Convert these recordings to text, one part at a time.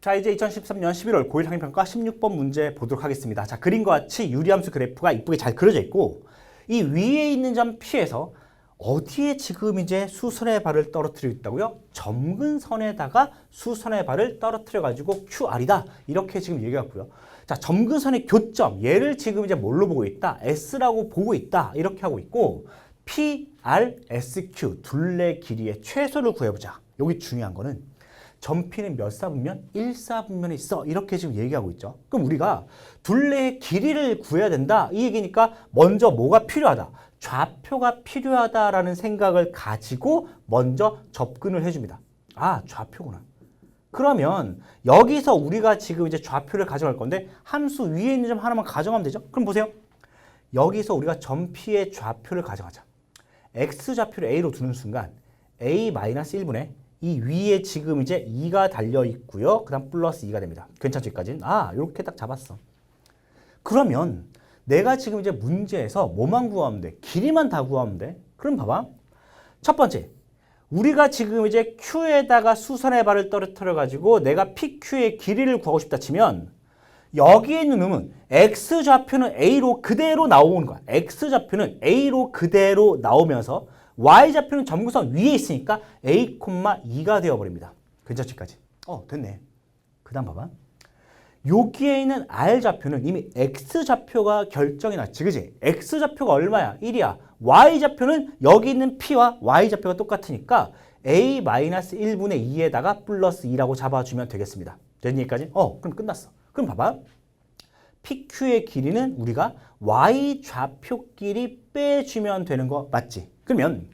자 이제 2013년 11월 고1 학년평가 16번 문제 보도록 하겠습니다. 자 그림과 같이 유리함수 그래프가 이쁘게 잘 그려져 있고 이 위에 있는 점 P에서 어디에 지금 이제 수선의 발을 떨어뜨리고 있다고요? 점근선에다가 수선의 발을 떨어뜨려 가지고 QR이다 이렇게 지금 얘기했고요. 자 점근선의 교점 얘를 지금 이제 뭘로 보고 있다? S라고 보고 있다 이렇게 하고 있고 P, R, S, Q 둘레 길이의 최소를 구해보자. 여기 중요한 거는 점피는 몇 사분면? 1사분면에 있어. 이렇게 지금 얘기하고 있죠. 그럼 우리가 둘레의 길이를 구해야 된다. 이 얘기니까 먼저 뭐가 필요하다? 좌표가 필요하다라는 생각을 가지고 먼저 접근을 해줍니다. 아, 좌표구나. 그러면 여기서 우리가 지금 이제 좌표를 가져갈 건데 함수 위에 있는 점 하나만 가져가면 되죠? 그럼 보세요. 여기서 우리가 점 P의 좌표를 가져가자. x 좌표를 a로 두는 순간 a-1분의 이 위에 지금 이제 2가 달려 있고요. 그 다음 플러스 2가 됩니다. 괜찮죠? 여기까지는? 아, 이렇게 딱 잡았어. 그러면 내가 지금 이제 문제에서 뭐만 구하면 돼? 길이만 다 구하면 돼? 그럼 봐봐. 첫 번째, 우리가 지금 이제 Q에다가 수선의 발을 떨어뜨려 가지고 내가 PQ의 길이를 구하고 싶다 치면 여기에 있는 놈은 X 좌표는 A로 그대로 나오는 거야. X 좌표는 A로 그대로 나오면서 Y 좌표는 점구선 위에 있으니까 A, 2가 되어버립니다. 괜찮지까지? 어, 됐네. 그 다음 봐봐. 여기에 있는 R 좌표는 이미 X 좌표가 결정이 났지, 그지? X 좌표가 얼마야? 1이야. Y 좌표는 여기 있는 P와 Y 좌표가 똑같으니까 A-1분의 2에다가 플러스 2라고 잡아주면 되겠습니다. 된 얘기까지? 어, 그럼 끝났어. 그럼 봐봐. PQ의 길이는 우리가 Y 좌표끼리 빼주면 되는 거 맞지? 그러면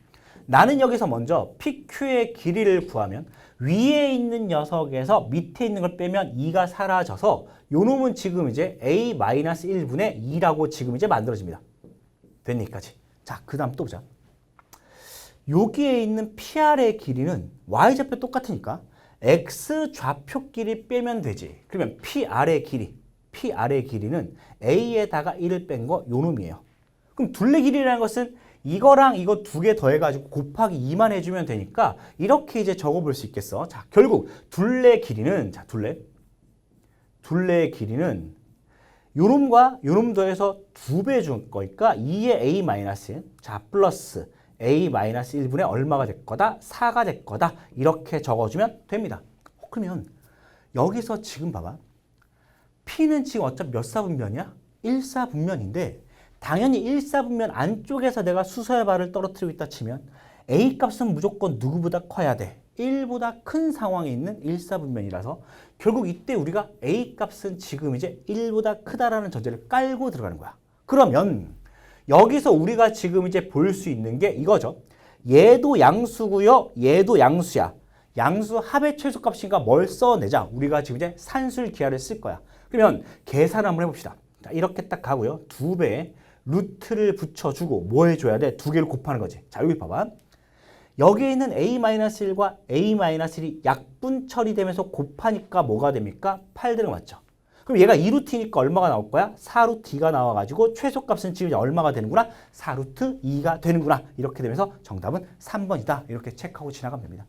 나는 여기서 먼저 PQ의 길이를 구하면 위에 있는 녀석에서 밑에 있는 걸 빼면 2가 사라져서 요 놈은 지금 이제 A-1분의 2라고 지금 이제 만들어집니다. 된 얘기까지. 자, 그 다음 또 보자. 여기에 있는 PR의 길이는 Y좌표 똑같으니까 X 좌표끼리 빼면 되지. 그러면 PR의 길이, PR의 길이는 A에다가 1을 뺀 거 요 놈이에요. 그럼 둘레 길이라는 것은 이거랑 이거 두 개 더해가지고 곱하기 2만 해주면 되니까 이렇게 이제 적어볼 수 있겠어. 자, 결국 둘레 길이는, 자, 둘레. 둘레의 길이는 요놈과 요놈 더해서 두배줄 거니까 2의 A 마이너스, 자, 플러스 A-1분의 얼마가 될 거다? 4가 될 거다. 이렇게 적어주면 됩니다. 어, 그러면 여기서 지금 봐봐. P는 지금 어차피 몇 사분면이야? 1사분면인데 당연히 1사분면 안쪽에서 내가 수서의 발을 떨어뜨리고 있다 치면 A 값은 무조건 누구보다 커야 돼. 1보다 큰 상황에 있는 1사분면이라서 결국 이때 우리가 A 값은 지금 이제 1보다 크다라는 전제를 깔고 들어가는 거야. 그러면 여기서 우리가 지금 이제 볼 수 있는 게 이거죠. 얘도 양수고요. 얘도 양수야. 양수 합의 최소값인가 뭘 써내자. 우리가 지금 이제 산술 기하를 쓸 거야. 그러면 계산 한번 해봅시다. 자, 이렇게 딱 가고요. 두 배에 루트를 붙여주고 뭐 해줘야 돼? 두 개를 곱하는 거지. 자, 여기 봐봐. 여기에 있는 A-1과 A-1이 약분 처리되면서 곱하니까 뭐가 됩니까? 8 되는 거 맞죠? 그럼 얘가 2루트니까 얼마가 나올 거야? 4루트2가 나와가지고 최소값은 지금 얼마가 되는구나? 4루트 2가 되는구나. 이렇게 되면서 정답은 3번이다. 이렇게 체크하고 지나가면 됩니다.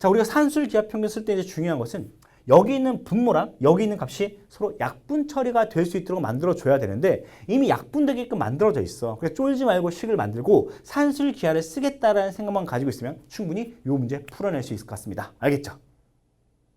자, 우리가 산술 기하 평균 쓸 때 이제 중요한 것은 여기 있는 분모랑 여기 있는 값이 서로 약분 처리가 될 수 있도록 만들어 줘야 되는데 이미 약분되게끔 만들어져 있어. 그래서 쫄지 말고 식을 만들고 산술 기하를 쓰겠다라는 생각만 가지고 있으면 충분히 이 문제 풀어낼 수 있을 것 같습니다. 알겠죠?